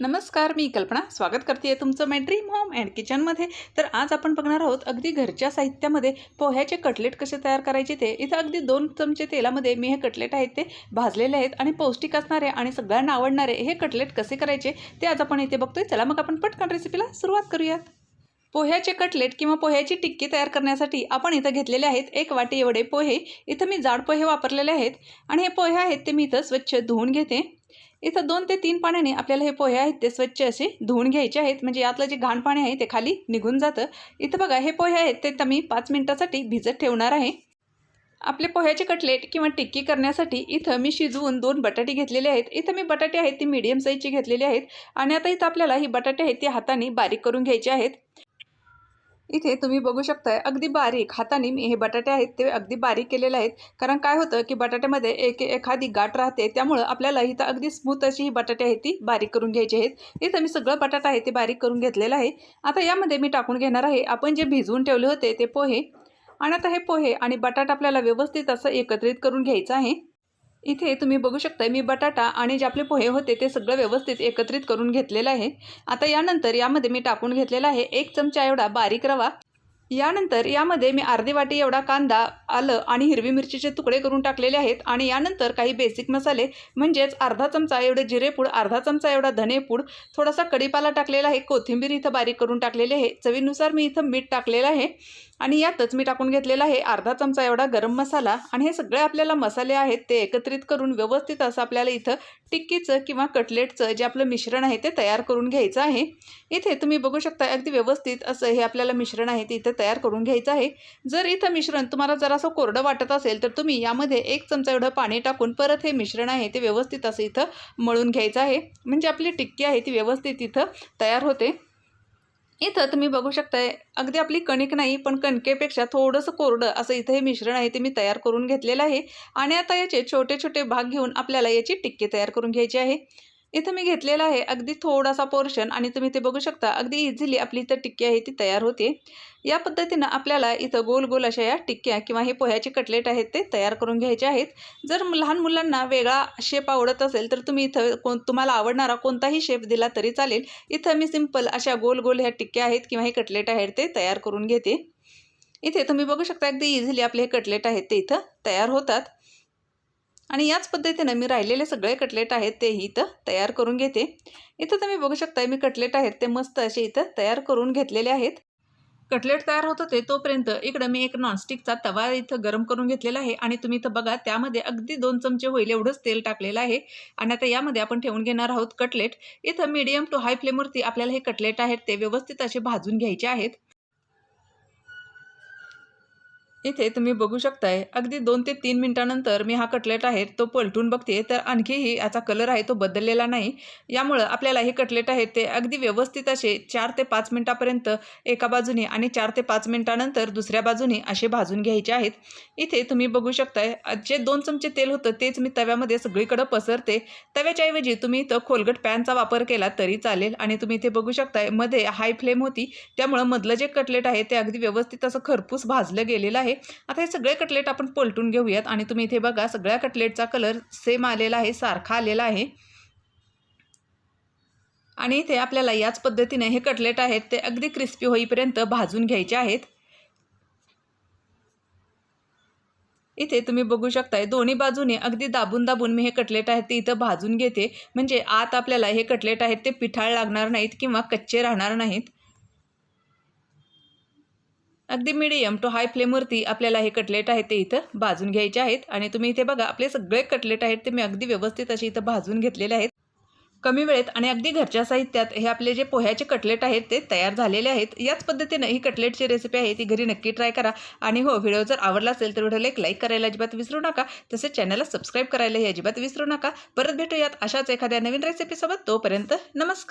नमस्कार मी कल्पना. स्वागत करते आहे तुमचं माय ड्रीम होम अँड किचनमध्ये तर आज आपण बघणार आहोत अगदी घरच्या साहित्यामध्ये पोह्याचे कटलेट कसे तयार करायचे ते. इथं अगदी दोन चमचे तेलामध्ये मी हे कटलेट आहेत ते भाजलेले आहेत आणि पौष्टिक असणारे आणि सगळ्यांना आवडणारे हे कटलेट कसे करायचे ते आज आपण इथे बघतोय. चला मग आपण पटकन रेसिपीला सुरुवात करूयात. पोह्याचे कटलेट किंवा पोह्याची टिक्की तयार करण्यासाठी आपण इथं घेतलेले आहेत एक वाटी एवढे पोहे. इथं मी जाड पोहे वापरलेले आहेत आणि हे पोहे आहेत ते मी इथं स्वच्छ धुवून घेते. इथं दोन ते तीन पाण्याने आपल्याला हे पोहे आहेत ते स्वच्छ असे धुवून घ्यायचे आहेत. म्हणजे यातलं जे घाण पाणी आहे ते खाली निघून जातं. इथं बघा हे पोहे आहेत ते तर मी पाच मिनटासाठी भिजत ठेवणार आहे. आपले पोह्याचे कटलेट किंवा टिक्की करण्यासाठी इथं मी शिजवून दोन बटाटे घेतलेले आहेत. इथं मी बटाटे आहेत ती मीडियम साईजची घेतलेली आहेत. आणि आता इथं आपल्याला ही बटाटे आहेत ती हाताने बारीक करून घ्यायचे आहेत. इथे तुम्ही बघू शकताय अगदी बारीक हाताने मी हे बटाटे आहेत ते अगदी बारीक केलेले आहेत. कारण काय होतं की बटाट्यामध्ये एक एखादी गाठ राहते त्यामुळं आपल्याला इथं अगदी स्मूथ अशी ही बटाटे आहेत ती बारीक करून घ्यायची आहेत. इथं मी सगळं बटाटा आहे ते बारीक करून घेतलेलं आहे. आता यामध्ये मी टाकून घेणार आहे आपण जे भिजवून ठेवले होते ते पोहे. आणि आता हे पोहे आणि बटाटा आपल्याला व्यवस्थित असं एकत्रित करून घ्यायचं आहे. इथे तुम्ही बघू शकता मी बटाटा आणि जे आपले पोहे होते ते सगळं व्यवस्थित एकत्रित करून घेतलेलं आहे. आता यानंतर यामध्ये मी टाकून घेतलेला आहे एक चमचा एवढा बारीक रवा. यानंतर यामध्ये मी अर्धी वाटी एवढा कांदा आलं आणि हिरवी मिरचीचे तुकडे करून टाकलेले आहेत आणि यानंतर काही बेसिक मसाले म्हणजेच अर्धा चमचा एवढे जिरेपूड अर्धा चमचा एवढा धनेपूड थोडासा कढीपाला टाकलेला आहे कोथिंबीर इथं बारीक करून टाकलेले आहे चवीनुसार मी इथं मीठ टाकलेलं आहे आणि यातच मी टाकून घेतलेला आहे अर्धा चमचा एवढा गरम मसाला आणि हे सगळे आपल्याला मसाले आहेत ते एकत्रित करून व्यवस्थित असं आपल्याला इथं टिक्कीचं किंवा कटलेटचं जे आपलं मिश्रण आहे ते तयार करून घ्यायचं आहे. इथे तुम्ही बघू शकता अगदी व्यवस्थित असं हे आपल्याला मिश्रण आहे ते इथं तयार करून घ्यायचं आहे. जर इथं मिश्रण तुम्हाला जरासं कोरडं वाटत असेल तर तुम्ही यामध्ये एक चमचा एवढं पाणी टाकून परत हे मिश्रण आहे ते व्यवस्थित असं इथं मळून घ्यायचं आहे. म्हणजे आपली टिक्की आहे ती व्यवस्थित इथं तयार होते. इथं तुम्ही बघू शकताय अगदी आपली कणिक नाही पण कणकेपेक्षा थोडंसं कोरडं असं इथं हे मिश्रण आहे ते मी तयार करून घेतलेलं आहे. आणि आता याचे छोटे छोटे भाग घेऊन आपल्याला याची टिक्की तयार करून घ्यायची आहे. इथं मी घेतलेला आहे अगदी थोडासा पोर्शन आणि तुम्ही ते बघू शकता. अगदी इझिली आपली इथं टिक्की आहे ती तयार होते. या पद्धतीनं आपल्याला इथं गोल गोल अशा या टिक्क्या किंवा हे पोह्याचे कटलेट आहेत ते तयार करून घ्यायचे आहेत. जर लहान मुलांना वेगळा शेप आवडत असेल तर तुम्ही इथं कोण तुम्हाला आवडणारा कोणताही शेप दिला तरी चालेल. इथं मी सिंपल अशा गोल गोल ह्या टिक्क्या आहेत किंवा हे कटलेट आहेत ते तयार करून घेते. इथे तुम्ही बघू शकता अगदी इझिली आपले हे कटलेट आहेत ते इथं तयार होतात. आणि याच पद्धतीनं मी राहिलेले सगळे कटलेट आहेत ते इथं तयार करून घेते. इथं तुम्ही बघू शकता मी कटलेट आहेत ते मस्त असे इथं तयार करून घेतलेले आहेत. कटलेट तयार होत होते तोपर्यंत इकडं मी एक नॉनस्टिकचा तवा इथं गरम करून घेतलेला आहे आणि तुम्ही इथं बघा त्यामध्ये अगदी दोन चमचे होईल एवढंच तेल टाकलेलं आहे. आणि आता यामध्ये आपण ठेवून घेणार आहोत कटलेट. इथं मीडियम टू हाय फ्लेमवरती आपल्याला हे कटलेट आहेत ते व्यवस्थित असे भाजून घ्यायचे आहेत. इथे तुम्ही बघू शकताय अगदी दोन ते तीन मिनटानंतर मी हा कटलेट आहे तो पलटून बघते तर आणखीही याचा कलर आहे तो बदललेला नाही. यामुळं आपल्याला हे कटलेट आहेत ते अगदी व्यवस्थित असे चार ते पाच मिनटापर्यंत एका बाजूने आणि चार ते पाच मिनटानंतर दुसऱ्या बाजूने असे भाजून घ्यायचे आहेत. इथे तुम्ही बघू शकताय जे दोन चमचे तेल होतं तेच मी तव्यामध्ये सगळीकडं पसरते. तव्याच्याऐवजी तुम्ही इथं खोलगट पॅनचा वापर केला तरी चालेल आणि तुम्ही इथे बघू शकतायमध्ये हाय फ्लेम होती त्यामुळं मधलं जे कटलेट आहे ते अगदी व्यवस्थित असं खरपूस भाजलं गेलेलं आहे. आहे. आता हे सगळे कटलेट आपण पलटून घेऊयात आणि तुम्ही इथे बघा सगळ्या कटलेटचा कलर सेम आलेला आहे सारखा आलेला आहे. आणि इथे आपल्याला याच पद्धतीने हे कटलेट आहेत ते अगदी क्रिस्पी होईपर्यंत भाजून घ्यायचे आहेत. इथे तुम्ही बघू शकताय दोन्ही बाजूने अगदी दाबून दाबून मी हे कटलेट आहेत ते इथं भाजून घेते. म्हणजे आत आपल्याला हे कटलेट आहेत ते पिठाळ लागणार नाहीत किंवा कच्चे राहणार नाहीत. अगदी मिडियम टू हाय फ्लेमवरती आपल्याला हे कटलेट आहेत ते इथं भाजून घ्यायचे आहेत. आणि तुम्ही इथे बघा आपले सगळे कटलेट आहेत ते मी अगदी व्यवस्थित असे इथं भाजून घेतलेले आहेत. कमी वेळेत आणि अगदी घरच्या साहित्यात हे आपले जे पोह्याचे कटलेट आहेत ते तयार झालेले आहेत. याच पद्धतीनं ही कटलेटची रेसिपी आहे ती घरी नक्की ट्राय करा. आणि हो व्हिडिओ जर आवडला असेल तर व्हिडिओला एक लाईक करायला अजिबात विसरू नका. तसेच चॅनलला सबस्क्राईब करायलाही अजिबात विसरू नका. परत भेटूयात अशाच एखाद्या नवीन रेसिपीसोबत तोपर्यंत नमस्कार.